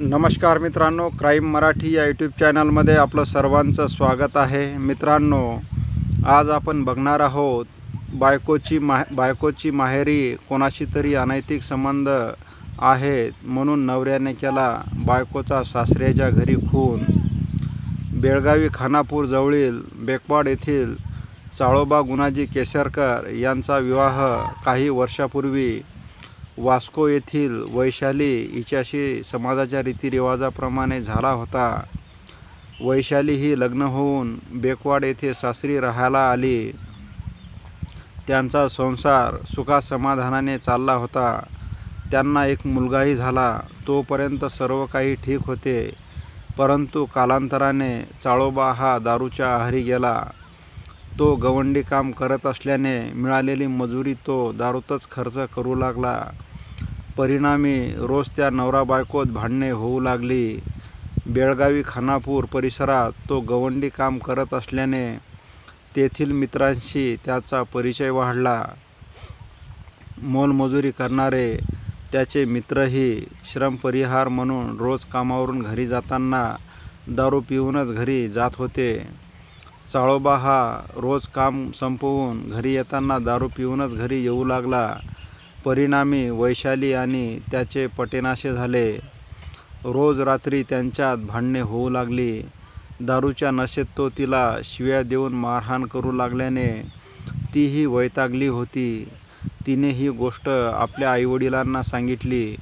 नमस्कार मित्रांनो क्राईम मराठी या यूट्यूब चॅनलमध्ये आपलं सर्वांचं स्वागत आहे. मित्रांनो आज आपण बघणार आहोत बायकोची मा बायकोची माहेरी कोणाशी तरी अनैतिक संबंध आहेत म्हणून नवऱ्याने केला बायकोचा सासऱ्याच्या घरी खून. बेळगावी खानापूर जवळील बेकवाड येथील चाळोबा गुणाजी केसरकर यांचा विवाह काही वर्षापूर्वी वास्को येथील वैशाली हिच्याशी समाजाच्या रीतिरिवाजाप्रमाणे झाला होता. वैशाली ही लग्न होऊन बेकवाड येथे सासरी राहायला आली. त्यांचा संसार सुखासमाधानाने चालला होता. त्यांना एक मुलगाही झाला. तोपर्यंत सर्व काही ठीक होते. परंतु कालांतराने चाळोबा हा दारूच्या आहारी गेला. तो गवंडी काम करत असल्याने मिळालेली मजुरी तो दारूतच खर्च करू लागला. परिणामी रोज त्या नवरा बायकोत भांडणे होऊ लागली. बेळगावी खानापूर परिसरात तो गवंडी काम करत असल्याने तेथील मित्रांशी त्याचा परिचय वाढला. मोलमजुरी करणारे त्याचे मित्रही श्रमपरिहार म्हणून रोज कामावरून घरी जाताना दारू पिऊनच घरी जात होते. चाळोबा हा रोज काम संपवून घरी येताना दारू पिऊनच घरी येऊ लागला. परिणामी वैशाली आणि त्याचे पटेनाशे झाले. रोज रात्री त्यांच्यात भांडणे होऊ लागली. दारूच्या नशेत तो तिला शिव्या देऊन मारहाण करू लागल्याने तीही वैतागली होती. तिने ही गोष्ट आपल्या आईवडिलांना सांगितली.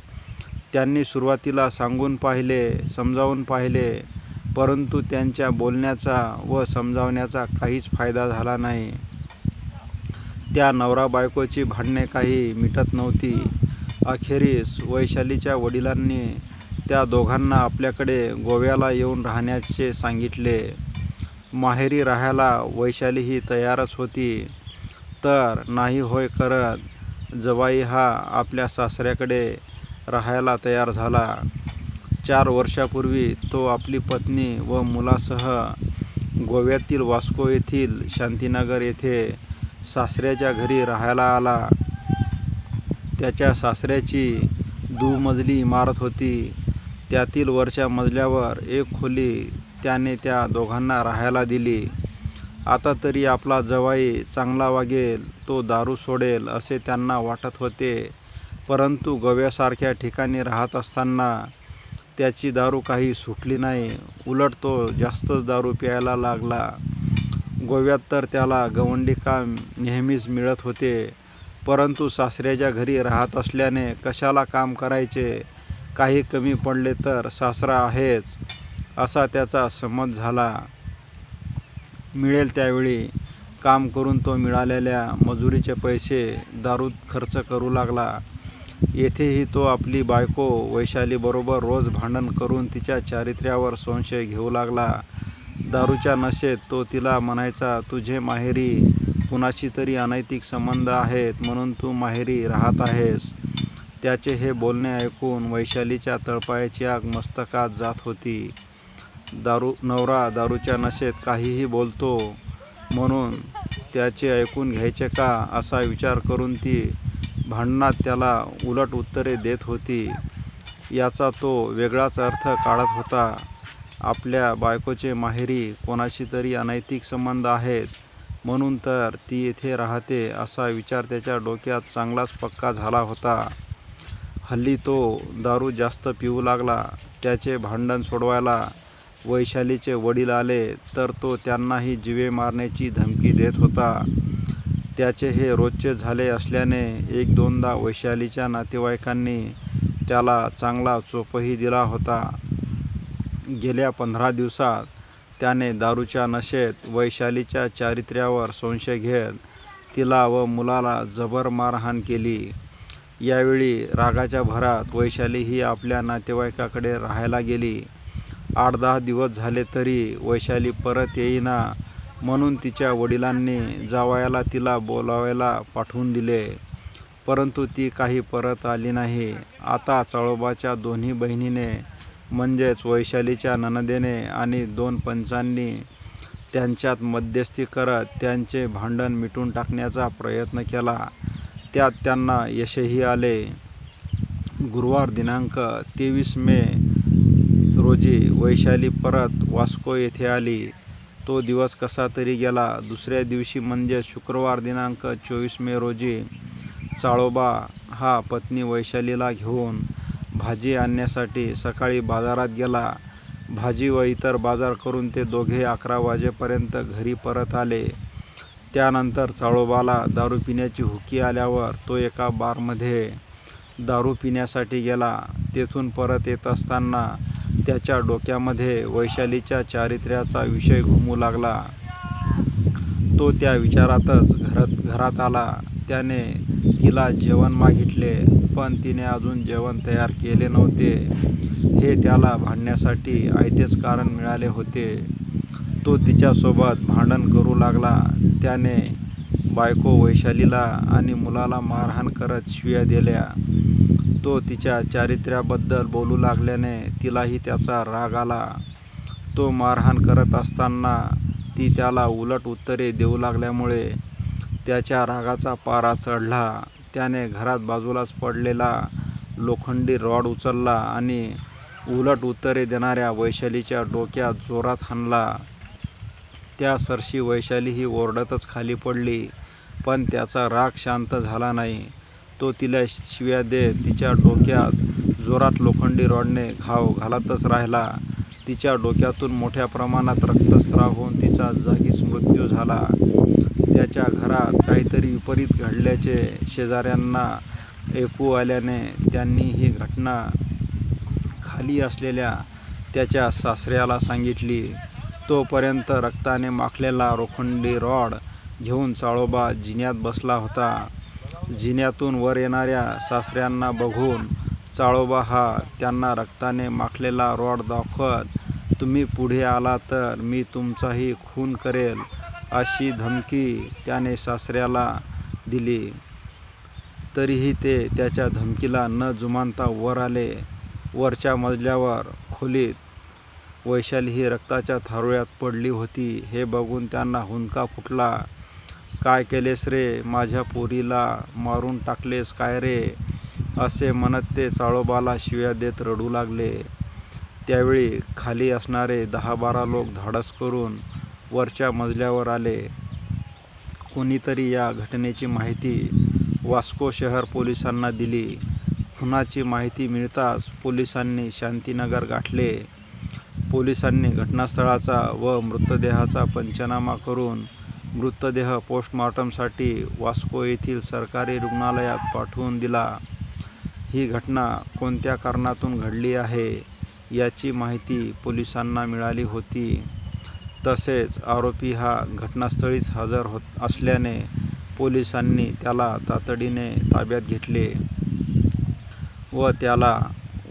त्यांनी सुरुवातीला सांगून पाहिले समजावून पाहिले परंतु त्यांच्या बोलण्याचा व समजावण्याचा काहीच फायदा झाला नाही. त्या नवरा बायकोची भांडणे काही मिटत नव्हती. अखेरीस वैशालीच्या वडिलांनी त्या दोघांना आपल्याकडे गोव्याला येऊन राहण्याचे सांगितले. माहेरी राहायला वैशाली ही तयारच होती. तर नाही होय करत जवाई हा आपल्या सासऱ्याकडे राहायला तयार झाला. चार वर्षापूर्वी तो आपली पत्नी व मुलासह गोव्यातील वास्को येथील शांतीनगर येथे सासऱ्याच्या घरी राहायला आला. त्याच्या सासऱ्याची दुमजली इमारत होती. त्यातील वरच्या मजल्यावर एक खोली त्याने त्या दोघांना राहायला दिली. आता तरी आपला जवाई चांगला वागेल तो दारू सोडेल असे त्यांना वाटत होते. परंतु गव्यासारख्या ठिकाणी राहत असताना त्याची दारू काही सुटली नाही. उलट तो जास्तच दारू प्यायला लागला. गोव्यात तर त्याला गवंडी काम नेहमीच मिळत होते. परंतु सासऱ्याच्या घरी राहत असल्याने कशाला काम करायचे? काही कमी पडले तर सासरा आहेच असा त्याचा समज झाला. मिळेल त्यावेळी. काम करून तो मिळालेल्या मजुरीचे पैसे दारूत खर्च करू लागला. येथेही तो आपली बायको वैशालीबरोबर रोज भांडण करून तिच्या चारित्र्यावर संशय घेऊ लागला. दारूच्या नशेत तो तिला म्हणायचा तुझे माहेरी कुणाशी तरी अनैतिक संबंध आहेत म्हणून तू माहेरी राहत आहेस. त्याचे हे बोलणे ऐकून वैशालीच्या तळपायाची आग मस्तकात जात होती. दारू नवरा दारूच्या नशेत काहीही बोलतो म्हणून त्याचे ऐकून घ्यायचे का असा विचार करून ती भांडणात त्याला उलट उत्तरे देत होती. याचा तो वेगळाच अर्थ काढत होता. आपल्या बायकोचे माहेरी कोणाशी तरी अनैतिक संबंध आहेत म्हणून तर ती येथे राहते असा विचार त्याच्या डोक्यात चांगलाच पक्का झाला होता. हल्ली तो दारू जास्त पिऊ लागला त्याचे भांडण सोडवायला वैशालीचे वडील आले तर तो त्यांनाही जिवे मारण्याची धमकी देत होता. त्याचे हे रोजचे झाले असल्याने एक दोनदा वैशालीच्या नातेवाईकांनी त्याला चांगला चोपही दिला होता. गेल्या पंधरा दिवसात त्याने दारूच्या नशेत वैशालीच्या चारित्र्यावर संशय घेत तिला व मुलाला जबर मारहाण केली. यावेळी रागाच्या भरात वैशाली ही आपल्या नातेवाईकाकडे राहायला गेली. आठ दहा दिवस झाले तरी वैशाली परत येईना म्हणून तिच्या वडिलांनी जावयाला तिला बोलावायला पाठवून दिले. परंतु ती काही परत आली नाही. आता चळोबाच्या दोन्ही बहिणीने म्हणजेच वैशालीच्या ननदेने आणि दोन पंचांनी त्यांच्यात मध्यस्थी करत त्यांचे भांडण मिटून टाकण्याचा प्रयत्न केला. त्यात त्यांना यशही आले. गुरुवार दिनांक तेवीस मे रोजी वैशाली परत वास्को येथे आली. तो दिवस कसा तरी गेला. दुसऱ्या दिवशी म्हणजे शुक्रवार दिनांक चोवीस मे रोजी चाळोबा हा पत्नी वैशालीला घेऊन भाजी आणण्यासाठी सकाळी बाजारात गेला. भाजी व इतर बाजार करून ते दोघे अकरा वाजेपर्यंत घरी परत आले. त्यानंतर चाळोबाला दारू पिण्याची हुकी आल्यावर तो एका बारमध्ये दारू पिण्यासाठी गेला. तेथून परत येत असताना त्याच्या डोक्यामध्ये वैशालीच्या चारित्र्याचा विषय घुमू लागला. तो त्या विचारातच घरात घरात आला. त्याने तिला जेवण मागितले. पण तिने अजून जेवण तयार केले नव्हते. हे त्याला भांडण्यासाठी आयतेच कारण मिळाले होते. तो तिच्यासोबत भांडण करू लागला. त्याने बायको वैशालीला आणि मुलाला मारहाण करत शिव्या दिल्या. तो तिच्या चारित्र्याबद्दल बोलू लागल्याने तिलाही त्याचा राग आला. तो मारहाण करत असताना ती त्याला उलट उत्तरे देऊ लागल्यामुळे त्याच्या रागाचा पारा चढला. त्याने घरात बाजूलाच पडलेला लोखंडी रॉड उचलला आणि उलट उत्तरे देणाऱ्या वैशालीच्या डोक्यात जोरात हाणला. त्या सरशी वैशाली ही ओरडतच खाली पडली पण त्याचा राग शांत झाला नाही. तो तिला शिव्या देत तिच्या डोक्यात जोरात लोखंडी रॉडने घाव घालतच राहिला. तिच्या डोक्यातून मोठ्या प्रमाणात रक्तस्राव होऊन तिचा जागीच मृत्यू झाला. त्याच्या घरात काहीतरी विपरीत घडल्याचे शेजाऱ्यांना ऐकू आल्याने त्यांनी ही घटना खाली असलेल्या त्याच्या सासऱ्याला सांगितली. तोपर्यंत रक्ताने माखलेला लोखंडी रॉड घेऊन चाळोबा जिन्यात बसला होता. जिन्यातून वर येणाऱ्या सासऱ्यांना बघून चाळोबा हा त्यांना रक्ताने माखलेला रॉड दाखवत तुम्ही पुढे आला तर मी तुमचाही खून करेल. अशी धमकी त्याने सासऱ्याला दिली. तरीही ते त्याच्या धमकीला न जुमानता वर आले. वरच्या मजल्यावर खोलीत वैशाली ही रक्ताच्या थारोळ्यात पडली होती. हे बघून त्यांना हुंदका फुटला. काय केलेस रे? माझ्या पोरीला मारून टाकलेस काय रे? असे म्हणत ते चाळोबाला शिव्या देत रडू लागले. त्यावेळी खाली असणारे दहा बारा लोक धाडस करून वरच्या मजल्यावर आले. कोणीतरी या घटनेची माहिती वास्को शहर पोलिसांना दिली. खुनाची माहिती मिळताच पोलिसांनी शांतीनगर गाठले. पोलिसांनी घटनास्थळाचा व मृतदेहाचा पंचनामा करून मृतदेह पोस्टमॉर्टमसाठी वास्को येथील सरकारी रुग्णालयात पाठवून दिला. ही घटना कोणत्या कारणातून घडली आहे याची माहिती पोलिसांना मिळाली होती. तसेच आरोपी हा घटनास्थळीच हजर होत असल्याने पोलिसांनी त्याला तातडीने ताब्यात घेतले व त्याला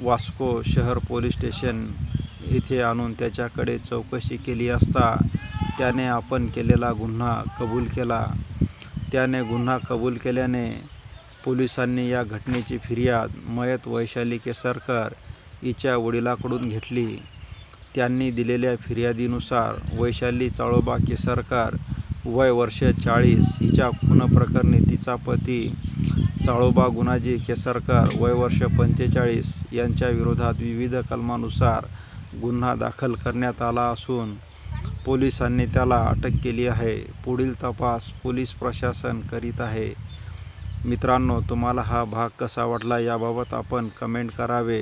वास्को शहर पोलीस स्टेशन इथे आणून त्याच्याकडे चौकशी केली असता त्याने आपण केलेला गुन्हा कबूल केला. त्याने गुन्हा कबूल केल्याने पोलिसांनी या घटनेची फिर्याद मयत वैशाली केसरकर हिच्या वडिलाकडून घेतली. त्यांनी दिलेल्या फिर्यादीनुसार वैशाली चाळोबा केसरकार वय वर्ष चाळीस हिच्या खूनप्रकरणी तिचा पती चाळोबा गुणाजी केसरकर वय वर्ष पंचेचाळीस यांच्या विरोधात विविध कलमानुसार गुन्हा दाखल करण्यात आला असून पोलिसांनी त्याला अटक केली आहे. पुढील तपास पोलीस प्रशासन करीत आहे. मित्रांनो तुम्हाला हा भाग कसा वाटला याबाबत आपण कमेंट करावे.